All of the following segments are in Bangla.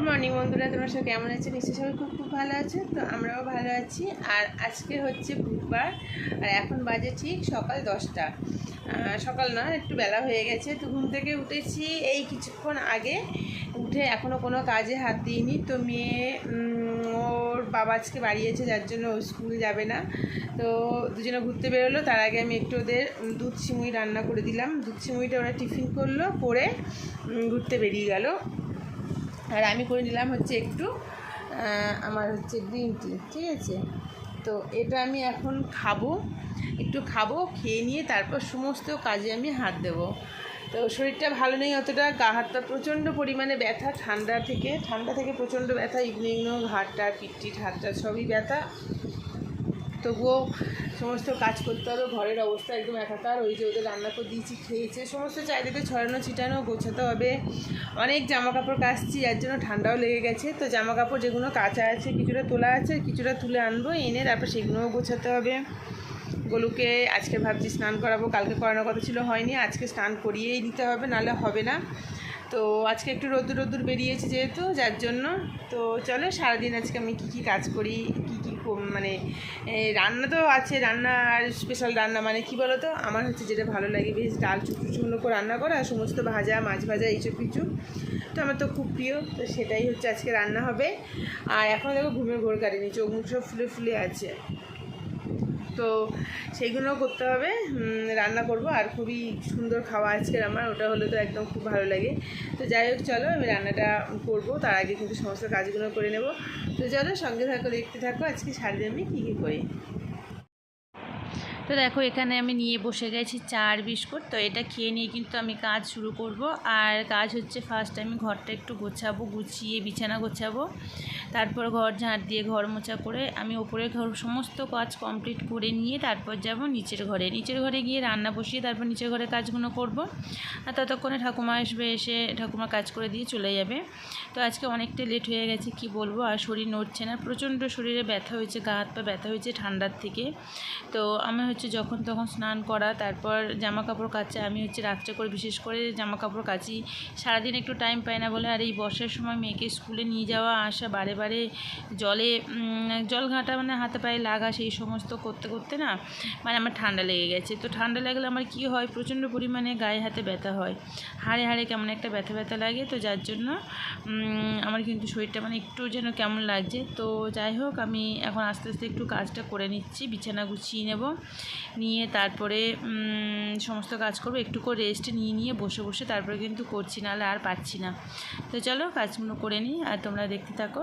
গুড মর্নিং বন্ধুরা, তোমরা সব কেমন আছে? নিশ্চয়ই সবাই খুব খুব ভালো আছে, তো আমরাও ভালো আছি। আর আজকে হচ্ছে বুধবার, আর এখন বাজে ঠিক সকাল দশটা। সকাল না, একটু বেলা হয়ে গেছে, তো ঘুম থেকে উঠেছি। এই কিছুক্ষণ আগে উঠে এখনও কোনো কাজে হাত দিইনি, তো মেয়ে ওর বাবা আজকে বাড়িয়েছে যার জন্য ও স্কুল যাবে না। তো দুজনে ঘুরতে বেরোলো, তার আগে আমি একটু ওদের দুধ সিমুই রান্না করে দিলাম। দুধ সিমুইটা ওরা টিফিন করল, করে ঘুরতে বেরিয়ে গেল। আর আমি করে নিলাম হচ্ছে একটু আমার হচ্ছে গ্রিন টি ঠিক আছে? তো এটা আমি এখন খাব, একটু খাব, খেয়ে নিয়ে তারপর সমস্ত কাজে আমি হাত দেবো। তো শরীরটা ভালো নেই অতটা, গা হাতটা প্রচণ্ড পরিমাণে ব্যথা, ঠান্ডা থেকে ঠান্ডা থেকে প্রচণ্ড ব্যথা ইগনো ইগনো ঘাটটা পিঠটি হাতটা সবই ব্যথা। তবুও সমস্ত কাজ করতে হবে, ঘরের অবস্থা একদম একাকার, ওই যে ওদের রান্না করে দিয়েছি, খেয়েছে, সমস্ত চারিদিকে ছড়ানো, ছিটানো, গোছাতে হবে। অনেক জামা কাপড় কাচছি যার জন্য ঠান্ডাও লেগে গেছে, তো জামা কাপড় যেগুলো কাঁচা আছে, কিছুটা তোলা আছে, কিছুটা তুলে আনব, এনে তারপর সেগুলোও গোছাতে হবে। গোলুকে আজকে ভাবছি স্নান করাবো, কালকে করানোর কথা ছিল, হয়নি, আজকে স্নান করিয়েই দিতে হবে, নাহলে হবে না। তো আজকে একটু রোদ্দুর রোদ্দুর বেরিয়েছে যেহেতু, যার জন্য, তো চলো সারাদিন আজকে আমি কী কী কাজ করি, কী কী মানে রান্না তো আছে, রান্না আর স্পেশাল রান্না মানে কি বলো তো আমার হচ্ছে যেটা ভালো লাগে, বেশ ডাল চুচু চুকনো করে রান্না করা, আর সমস্ত ভাজা, মাছ ভাজা, এইসব কিছু। তো আমার তো খুব প্রিয়, তো সেটাই হচ্ছে আজকে রান্না হবে। আর এখন দেখো ঘুমের ঘোর কাটেনি, চোখ মুখ সব ফুলে ফুলে আছে। তো সেইগুলো করতে হবে। রান্না করব আর খুবই সুন্দর খাওয়া আজকের আমার, ওটা হলে তো একদম খুব ভালো লাগে। তো যাই হোক, চলো আমি রান্নাটা করব, তার আগে কিন্তু সমস্ত কাজগুলো করে নেব। তো চলো সঙ্গে থাকো, দেখতে থাকো আজকে সারাদিন আমি কী কী করি। তো দেখো, এখানে আমি নিয়ে বসে গেছি চা আর বিস্কুট। তো এটা খেয়ে নিয়ে কিন্তু আমি কাজ শুরু করব। আর কাজ হচ্ছে ফার্স্ট আমি ঘরটা একটু গোছাবো, গুছিয়ে বিছানা গোছাবো। তারপর ঘর ঝাঁট দিয়ে ঘর মোছা করে আমি ওপরে ঘর সমস্ত কাজ কমপ্লিট করে নিয়ে তারপর যাব নিচের ঘরে। নিচের ঘরে গিয়ে রান্না বসিয়ে তারপর নিচের ঘরে কাজগুলো করব। আর ততক্ষণে ঠাকুমা আসবে, এসে ঠাকুমা কাজ করে দিয়ে চলে যাবে। তো আজকে অনেকটা লেট হয়ে গেছে, কি বলব? আর শরীর নড়ছে না। প্রচণ্ড শরীরে ব্যথা হয়েছে, গা হাত পা ব্যথা হয়েছে ঠান্ডার থেকে। তো আমি হচ্ছে যখন তখন স্নান করা, তারপর জামা কাপড় কাচা, আমি হচ্ছে রাত্রে করে বিশেষ করে জামা কাপড় কাচি। সারাদিন একটু টাইম পাই না বলে, আর এই বর্ষার সময় মেয়েকে স্কুলে নিয়ে যাওয়া, আসা, বারে বারে জলে জল ঘাঁটা মানে হাতে পায়ে লাগা, সেই সমস্ত করতে করতে না মানে আমার ঠান্ডা লেগে গেছে। তো ঠান্ডা লাগলে আমার কি হয়, প্রচণ্ড পরিমাণে গায়ে হাতে ব্যথা হয়। হাড়ে হাড়ে কেমন একটা ব্যথা ব্যথা লাগে, তো যার জন্য আমার কিন্তু শরীরটা মানে একটু যেন কেমন লাগছে। তো যাই হোক, আমি এখন আস্তে আস্তে একটু কাজটা করে নিচ্ছি, বিছানা গুছিয়ে নেব। নিয়ে তারপরে সমস্ত কাজ করব, একটু করে রেস্ট নিয়ে নিয়ে বসে বসে তারপরে কিন্তু করছি, নাহলে আর পাচ্ছি না। তো চলো কাজগুলো করে নিই, আর তোমরা দেখতে থাকো।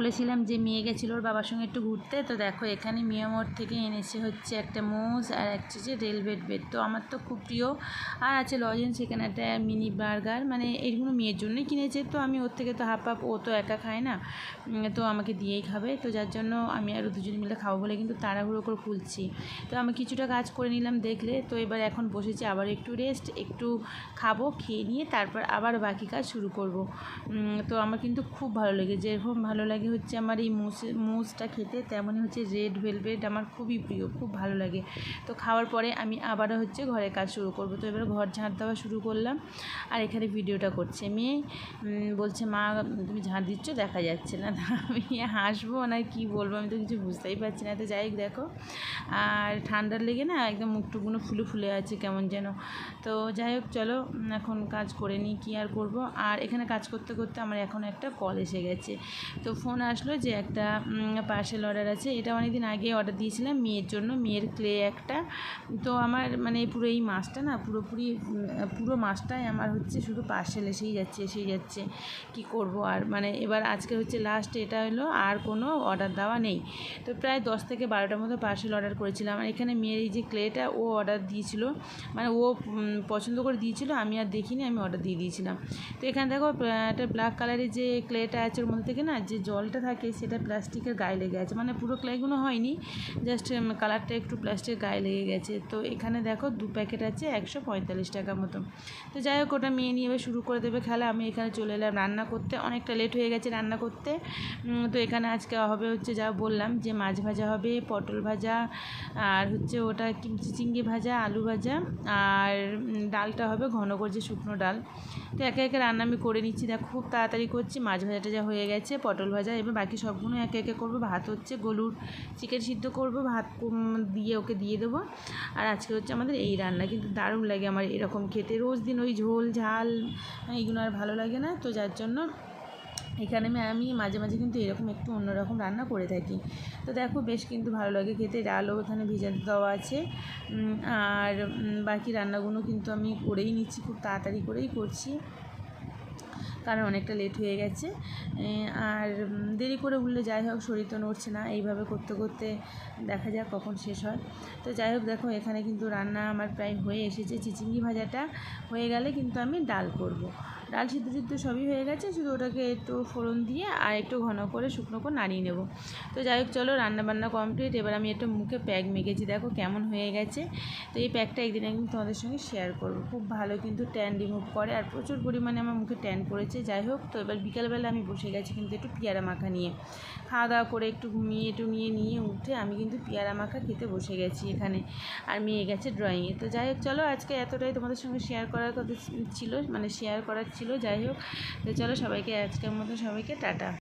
বলেছিলাম যে মেয়ে গেছিল ওর বাবার সঙ্গে একটু ঘুরতে, তো দেখো এখানে মিয়ামোর থেকে এনেছে হচ্ছে একটা মোজ আর একটা যে রেলভেট বেড। তো আমার তো খুব প্রিয়। আর আছে লজেন্স, এখানে একটা মিনি বার্গার মানে এইগুলো মেয়ের জন্যই কিনেছে। তো আমি ওর থেকে তো হাফ হাফ, ও তো একা খায় না তো আমাকে দিয়েই খাবে। তো যার জন্য আমি আর ও দুজন মিলে খাব বলে কিন্তু তাড়াহুড়ো করে খুলছি। তো আমি কিছুটা কাজ করে নিলাম দেখলে। তো এবার এখন বসেছি আবার একটু রেস্ট একটু খাব, খেয়ে নিয়ে তারপর আবার বাকি কাজ শুরু করব। তো আমার কিন্তু খুব ভালো লাগে যেরকম ভালো লাগে হচ্ছে আমার এই মুসে, মুসটা খেতে তেমনই হচ্ছে রেড ভেলভেট আমার খুবই প্রিয়, খুব ভালো লাগে। তো খাওয়ার পরে আমি আবারও হচ্ছে ঘরের কাজ শুরু করব। তো এবার ঘর ঝাঁট দেওয়া শুরু করলাম আর এখানে ভিডিওটা করছে। মেয়ে বলছে, মা, তুমি ঝাঁট দিচ্ছ, দেখা যাচ্ছে না। আমি হাসবো না কি বলব? আমি তো কিছু বুঝতেই পারছি না। তো যাই দেখো, আর ঠান্ডার লেগে না একদম মুখটুকুনো ফুলে ফুলে আছে কেমন যেন। তো যাই হোক, চলো এখন কাজ করে নিই, কী আর করব? আর এখানে কাজ করতে করতে আমার এখন একটা কল এসে গেছে। তো ফোন আসলো যে একটা পার্সেল অর্ডার আছে। এটা অনেক দিন আগে অর্ডার দিয়েছিলাম মেয়ের জন্য, মেয়ের ক্লে একটা। তো আমার মানে পুরো এই মাছটা না পুরোপুরি পুরো মাছটাই আমার হচ্ছে শুধু পার্সেল এসেই যাচ্ছে এসেই যাচ্ছে। কি করব আর? মানে এবার আজকে হচ্ছে লাস্ট এটা হলো, আর কোনো অর্ডার দেওয়া নেই। তো প্রায় দশ থেকে বারোটার মতো পার্সেল অর্ডার করেছিলাম। আর এখানে মেয়ের এই যে ক্লেটা ও অর্ডার দিয়েছিল। মানে ও পছন্দ করে দিয়েছিল, আমি আর দেখিনি, আমি অর্ডার দিয়ে দিয়েছিলাম। তো এখানে দেখো একটা ব্ল্যাক কালারের যে ক্লেটা আছে ওর মধ্যে থেকে না, যে জলটা থাকে সেটা প্লাস্টিকের গায়ে লেগে আছে। মানে পুরো ক্লেগুলো হয়নি জাস্ট কালারটা একটু প্লাস্টিকের গায়ে লেগে গেছে। তো এখানে দেখো দু প্যাকেট আছে একশো পঁয়তাল্লিশ টাকা মতো তো যাই হোক, ওটা মেয়ে নিয়ে এবার শুরু করে দেবে খেলা। আমি এখানে চলে এলাম রান্না করতে। অনেকটা লেট হয়ে গেছে রান্না করতে। তো এখানে আজকে হবে হচ্ছে যা বললাম যে মাছ ভাজা হবে, পটল ভাজা, আর হচ্ছে ওটা কি চিংড়ি ভাজা, আলু ভাজা, আর ডালটা হবে ঘন করে যে শুকনো ডাল। তো একে একে রান্না আমি করে নিচ্ছি। দেখো খুব তাড়াতাড়ি করছি। মাছ ভাজাটা যা হয়ে গেছে, পটল ভাজা এবার বাকি সবগুলো একে একে করব। ভাত হচ্ছে গলুর চিকেন সিদ্ধ করব, ভাত দিয়ে ওকে দিয়ে দেবো। আর আজকে হচ্ছে আমাদের এই রান্না, কিন্তু দারুণ লাগে আমার এরকম খেতে। রোজ দিন ওই ঝোল, ঝাল, এইগুলো আর ভালো লাগে না। তো যার জন্য এখানে আমি আমি মাঝে মাঝে কিন্তু এরকম একটু অন্যরকম রান্না করে থাকি। তো দেখো বেশ কিন্তু ভালো লাগে খেতে। ডালও এখানে ভেজাতে দেওয়া আছে। আর বাকি রান্নাগুলো কিন্তু আমি করেই নিচ্ছি, খুব তাড়াতাড়ি করেই করছি। কারণ অনেকটা লেট হয়ে গেছে। আর দেরি করে উঠলে যাই হোক, শরীর তো নড়ছে না। এইভাবে করতে করতে দেখা যাক কখন শেষ হয়। তো যাই হোক, দেখো, এখানে কিন্তু রান্না আমার প্রায় হয়ে এসেছে। চিচিঙ্গি ভাজাটা হয়ে গেলে কিন্তু আমি ডাল করব। ডাল সিদ্ধ সিদ্ধ সবই হয়ে গেছে, শুধু ওটাকে একটু ফোড়ন দিয়ে আর একটু ঘন করে শুকনো করে নাড়িয়ে নেব। তো যাই হোক, চলো রান্না বান্না কমপ্লিট এবার আমি একটু মুখে প্যাক মেখেছি, দেখো কেমন হয়ে গেছে। তো এই প্যাকটা একদিন একদিন তোমাদের সঙ্গে শেয়ার করব। খুব ভালো কিন্তু ট্যান রিমুভ করে আর প্রচুর পরিমাণে আমার মুখে ট্যান পড়েছে। যাই হোক, তো এবার বিকালবেলা আমি বসে গেছি কিন্তু একটু পেয়ারা মাখা নিয়ে। খাওয়া দাওয়া করে একটু ঘুমিয়ে টুমিয়ে নিয়ে উঠে আমি কিন্তু পেয়ারা মাখা খেতে বসে গেছি এখানে। আর মেয়ে গেছে ড্রয়িংয়ে তো যাই হোক, চলো আজকে এতটাই তোমাদের সঙ্গে শেয়ার করার কথা ছিল মানে শেয়ার করার ছিল যাই হোক। তো চলো সবাইকে আজকের মতো সবাইকে টাটা।